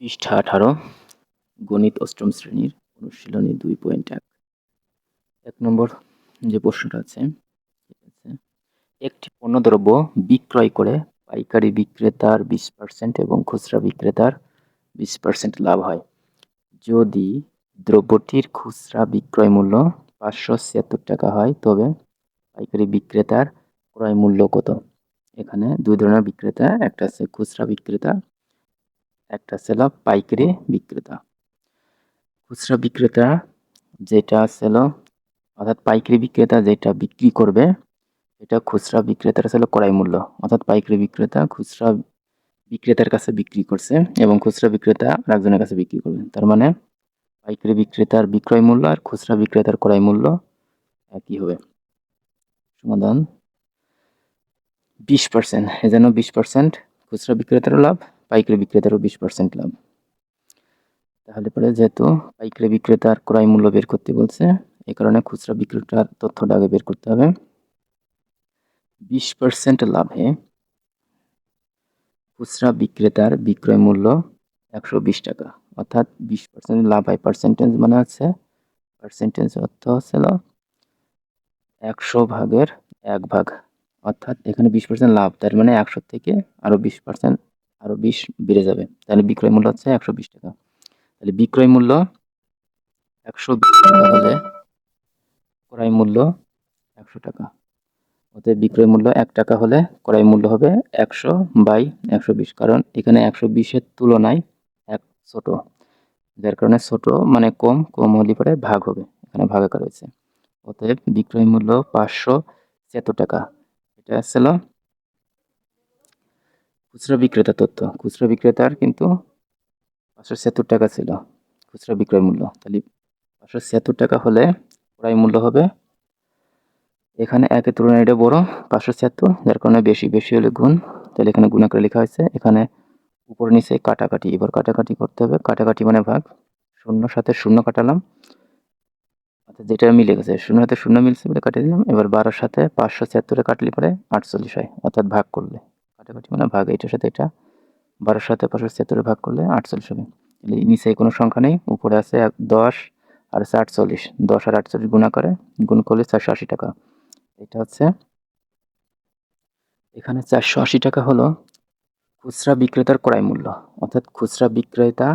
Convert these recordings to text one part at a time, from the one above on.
পৃষ্ঠা আঠারো, গণিত অষ্টম শ্রেণির অনুশীলনী দুই পয়েন্ট এক। এক নম্বর যে প্রশ্নটা আছে, একটি পণ্যদ্রব্য বিক্রয় করে পাইকারি বিক্রেতার বিশ পার্সেন্ট এবং খুচরা বিক্রেতার বিশ পার্সেন্ট লাভ হয়। যদি দ্রব্যটির খুচরা বিক্রয় মূল্য পাঁচশো ছিয়াত্তর টাকা হয়, তবে পাইকারি বিক্রেতার ক্রয় মূল্য কত? এখানে দুই ধরনের বিক্রেতা, একটা আছে খুচরা বিক্রেতা একটা ছিল পাইকারি বিক্রেতা। খুচরা বিক্রেতা যেটা ছিল, অর্থাৎ পাইকারি বিক্রেতা যেটা বিক্রি করবে, এটা খুচরা বিক্রেতার ছিল ক্রয় মূল্য। অর্থাৎ পাইকারি বিক্রেতা খুচরা বিক্রেতার কাছে বিক্রি করছে এবং খুচরা বিক্রেতা আরেকজনের কাছে বিক্রি করবে। তার মানে পাইকারি বিক্রেতার বিক্রয় মূল্য আর খুচরা বিক্রেতার ক্রয় মূল্য একই হবে। সমাধান। বিশ পার্সেন্ট এজন্য বিশ পার্সেন্ট খুচরা বিক্রেতারও লাভ পাইকারি বিক্রেতারও বিশ পার্সেন্ট লাভ। তাহলে পরে যেহেতু পাইকারি বিক্রেতার ক্রয় মূল্য বের করতে বলছে এই কারণে খুচরা বিক্রেতার তথ্যটা আগে বের করতে হবে। বিশ পার্সেন্ট লাভে খুচরা বিক্রেতার বিক্রয় মূল্য একশো বিশ টাকা। অর্থাৎ বিশ পার্সেন্ট লাভ হয়। পার্সেন্টেজ মানে হচ্ছে পার্সেন্টেজ অর্থ হচ্ছিল একশো ভাগের এক ভাগ। অর্থাৎ এখানে বিশ পার্সেন্ট লাভ। তার মানে একশো থেকে আরও বিশ পার্সেন্ট আরও বিশ বেড়ে যাবে। তাহলে বিক্রয় মূল্য হচ্ছে একশো বিশ টাকা। তাহলে বিক্রয় মূল্য একশো বিশ টাকা হলে ক্রয় মূল্য একশো টাকা। অতএব বিক্রয় মূল্য এক টাকা হলে ক্রয় মূল্য হবে একশো বাই একশো বিশ। কারণ এখানে একশো বিশের তুলনায় এক ছোট। যার কারণে ছোট মানে কম কম হলে পরে ভাগ হবে। এখানে ভাগাকার রয়েছে অতএব বিক্রয় মূল্য পাঁচশো ছিয়াত্তর টাকা। এটা ছিল খুচরা বিক্রেতা তথ্য। খুচরা বিক্রেতার কিন্তু পাঁচশো ছিয়াত্তর টাকা ছিল খুচরা বিক্রয় মূল্য। তাহলে পাঁচশো ছিয়াত্তর টাকা হলে ক্রয় মূল্য হবে এখানে একের তুলনায় এটা বড়, পাঁচশো ছিয়াত্তর, যার কারণে বেশি বেশি হলে গুণ। তাহলে এখানে গুণ আকারে লেখা হয়েছে, এখানে উপর নিচে কাটাকাটি, এবার কাটাকাটি করতে হবে। কাটাকাটি মানে ভাগ, শূন্য সাথে শূন্য কাটালাম। অর্থাৎ যেটা মিলে গেছে, শূন্য সাথে শূন্য মিলছে বলে কাটিয়ে দিলাম। এবার বারোর সাথে পাঁচশো ছিয়াত্তরে কাটলে পরে আটচল্লিশ হয়, অর্থাৎ ভাগ করলে। কাটাকাটি মানে ভাগ, এটার সাথে এটা। বারোর সাথে পাঁচশো ছিয়াত্তরে ভাগ করলে আটচল্লিশ হবে। তাহলে নিচে কোনো সংখ্যা নেই, উপরে আছে এক, দশ, আর আছে আটচল্লিশ। দশ আর আটচল্লিশ গুণা করে গুণ করলে চারশো আশি টাকা। এটা হচ্ছে, এখানে চারশো আশি টাকা হলো খুচরা বিক্রেতার ক্রয় মূল্য। অর্থাৎ খুচরা বিক্রেতা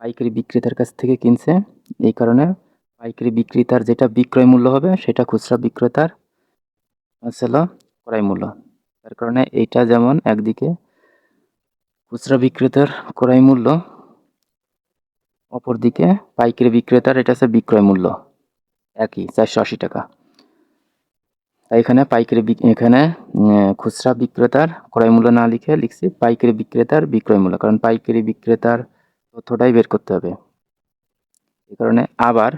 পাইকারি বিক্রেতার কাছ থেকে কিনছে, এই কারণে পাইকারি বিক্রেতার যেটা বিক্রয় মূল্য হবে, সেটা খুচরা বিক্রেতার ছিল ক্রয় মূল্য। তার কারণে এইটা যেমন একদিকে খুচরা বিক্রেতার ক্রয় মূল্য, অপরদিকে পাইকারি বিক্রেতার এটা হচ্ছে বিক্রয় মূল্য, একই, চারশো আশি টাকা। এখানে পাইকারি এখানে খুচরা বিক্রেতার ক্রয় মূল্য না লিখে লিখছি পাইকারি বিক্রেতার বিক্রয় মূল্য, কারণ পাইকারি বিক্রেতার তথ্যটাই বের করতে হবে। এই কারণে আবার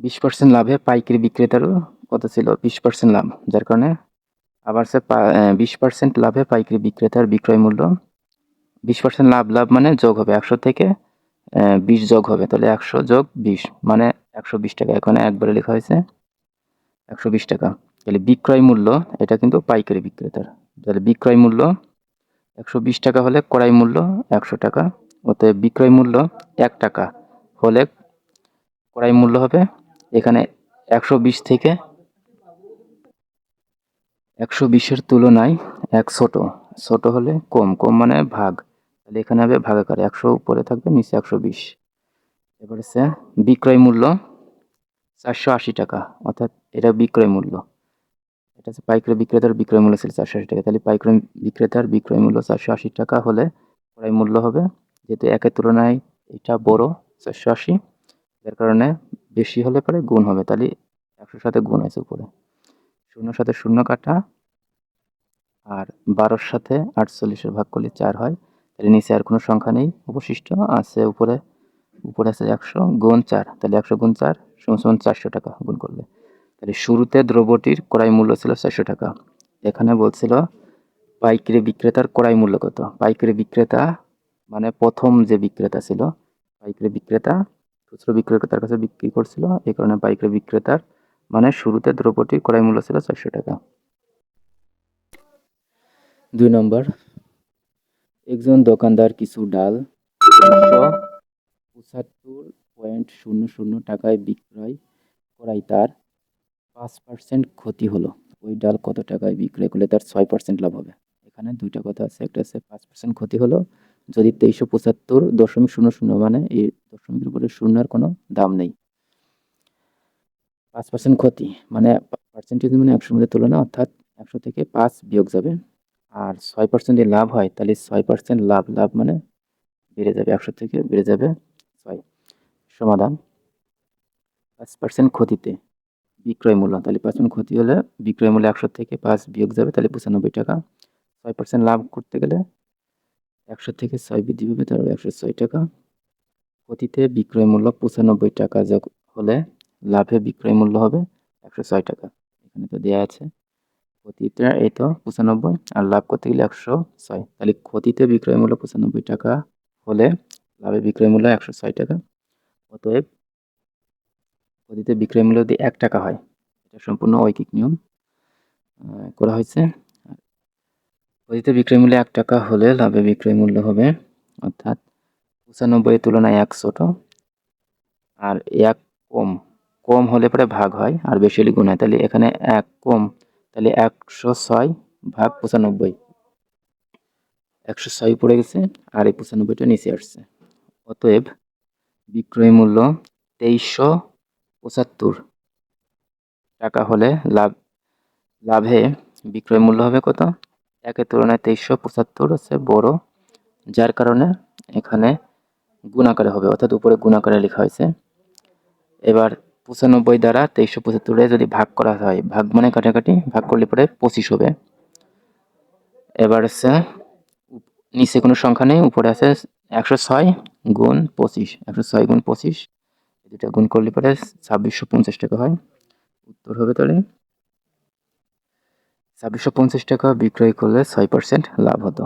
বিশ পার্সেন্ট লাভে পাইকারি বিক্রেতারও কত ছিল, বিশ পার্সেন্ট লাভ, যার কারণে আবার সে বিশ পার্সেন্ট লাভে পাইকারি বিক্রেতার বিক্রয় মূল্য। বিশ পার্সেন্ট লাভ লাভ মানে যোগ হবে একশো থেকে বিশ যোগ হবে। তাহলে একশো যোগ বিশ মানে একশো বিশ টাকা। এখানে একবারে লেখা হয়েছে একশো বিশ টাকা। তাহলে বিক্রয় মূল্য, এটা কিন্তু পাইকারি বিক্রেতার। তাহলে বিক্রয় মূল্য একশো বিশ টাকা হলে ক্রয় মূল্য একশো টাকা। অতএব বিক্রয় মূল্য এক টাকা হলে ক্রয় মূল্য হবে এখানে একশো বিশ থেকে একশো বিশের তুলনায় এক ছোট। ছোট হলে কম কম মানে ভাগ। তাহলে এখানে হবে ভাগাকার। একশো উপরে থাকবে, নিচে একশো বিশ। এবার হচ্ছে বিক্রয় মূল্য চারশো আশি টাকা। অর্থাৎ এটা বিক্রয় মূল্য। এটা হচ্ছে পাইকারি বিক্রেতার বিক্রয় মূল্য ছিল চারশো আশি টাকা। তাহলে পাইকারি বিক্রেতার বিক্রয় মূল্য চারশো আশি টাকা হলে ক্রয় মূল্য হবে। যেহেতু একের তুলনায় এটা বড়, চারশো আশি। যার কারণে বেশি হলে পরে গুণ হবে। তাহলে একশোর সাথে গুণ আছে উপরে। শূন্যর সাথে শূন্য কাটা আর বারোর সাথে আটচল্লিশের ভাগ করলে চার হয়, তাহলে নিচে আর কোনো সংখ্যা নেই, অবশিষ্ট আছে উপরে উপরে আছে একশো গুণ চার, তাহলে একশো গুণ চার সমান চারশো টাকা গুণ করলে। তাহলে শুরুতে দ্রব্যটির ক্রয় মূল্য ছিল চারশো টাকা, এখানে বলছিল পাইকারি বিক্রেতার ক্রয় মূল্য কত? পাইকারি বিক্রেতা মানে প্রথম যে বিক্রেতা ছিল, পাইকারি বিক্রেতা, খুচরো বিক্রেতার কাছে বিক্রি করছিল, এই কারণে পাইকারি বিক্রেতার মানে শুরুতে দ্রব্যটির ক্রয় মূল্য ছিল চারশো টাকা। দুই নম্বর, একজন দোকানদার কিছু ডাল পঁচাত্তর পয়েন্ট শূন্য শূন্য টাকায় বিক্রয় করায় তার পাঁচ পার্সেন্ট ক্ষতি হলো। ওই ডাল কত টাকায় বিক্রয় করলে তার ছয় পার্সেন্ট লাভ হবে? এখানে দুইটা কথা আছে, একটা আছে পাঁচ পার্সেন্ট ক্ষতি হলো, যদি তেইশশো পঁচাত্তর দশমিক শূন্য শূন্য মানে এই দশমিকের উপরে শূন্যের কোনো দাম নেই। পাঁচ পার্সেন্ট ক্ষতি মানে পার্সেন্টেজ মানে একশোর মধ্যে তুলনা, অর্থাৎ একশো থেকে পাঁচ বিয়োগ যাবে। আর ছয় পার্সেন্ট যদি লাভ হয়, তাহলে ছয় পার্সেন্ট লাভ লাভ মানে বেড়ে যাবে, একশো থেকে বেড়ে যাবে ছয়। সমাধান, পাঁচ পার্সেন্ট ক্ষতিতে বিক্রয় মূল্য, তাহলে পাঁচ পার্সেন্ট ক্ষতি হলে বিক্রয় মূল্য একশো থেকে পাঁচ বিয়োগ যাবে, তাহলে পঁচানব্বই টাকা। ছয় পার্সেন্ট লাভ করতে গেলে একশো থেকে ছয় বৃদ্ধি পাবে, তাহলে একশো ছয় টাকা। ক্ষতিতে বিক্রয় মূল্য পঁচানব্বই টাকা যোগ হলে লাভে বিক্রয় মূল্য হবে একশো ছয় টাকা। এখানে তো দেওয়া আছে ক্ষতিটা এই তো পঁচানব্বই, আর লাভ করতে গেলে একশো ছয়। তাহলে ক্ষতিতে বিক্রয় মূল্য পঁচানব্বই টাকা হলে লাভে বিক্রয় মূল্য একশো ছয় টাকা। অতএব ক্ষতিতে বিক্রয় মূল্য যদি এক টাকা হয়। এটা সম্পূর্ণ ঐকিক নিয়ম করা হয়েছে। ক্ষতিতে বিক্রয় মূল্য এক টাকা হলে লাভে বিক্রয় মূল্য হবে, অর্থাৎ পঁচানব্বই তুলনায় এক ছোট আর এক কম কম হলে পরে ভাগ হয়, আর বেশি হলে গুণ হয়। তাহলে এখানে এক কম, তাহলে একশো ছয় ভাগ পঁচানব্বই। একশো ছয় পড়ে গেছে, আর এই পঁচানব্বইটা নিচে আসছে। অতএব বিক্রয় মূল্য তেইশশো পঁচাত্তর। টাকা হলে লাভ, লাভে বিক্রয় মূল্য হবে কত? একের তুলনায় তেইশশো পঁচাত্তর হচ্ছে বড়, যার কারণে এখানে গুণাকারে হবে, অর্থাৎ উপরে গুণাকারে লেখা হয়েছে। এবার পঁচানব্বই দ্বারা তেইশশো পঁচাত্তরে যদি ভাগ করা হয়, ভাগ মানে কাটাকাটি, ভাগ করলে পরে পঁচিশ হবে। এবার আছে, নিচে কোনো সংখ্যা নেই, উপরে আছে একশো ছয় গুণ পঁচিশ। একশো ছয় গুণ পঁচিশ দুটা গুণ করলে পরে ছাব্বিশশো পঞ্চাশ টাকা হয়। উত্তর হবে তাহলে, ছাব্বিশশো পঞ্চাশ টাকা বিক্রয় করলে ছয় পার্সেন্ট লাভ হতো।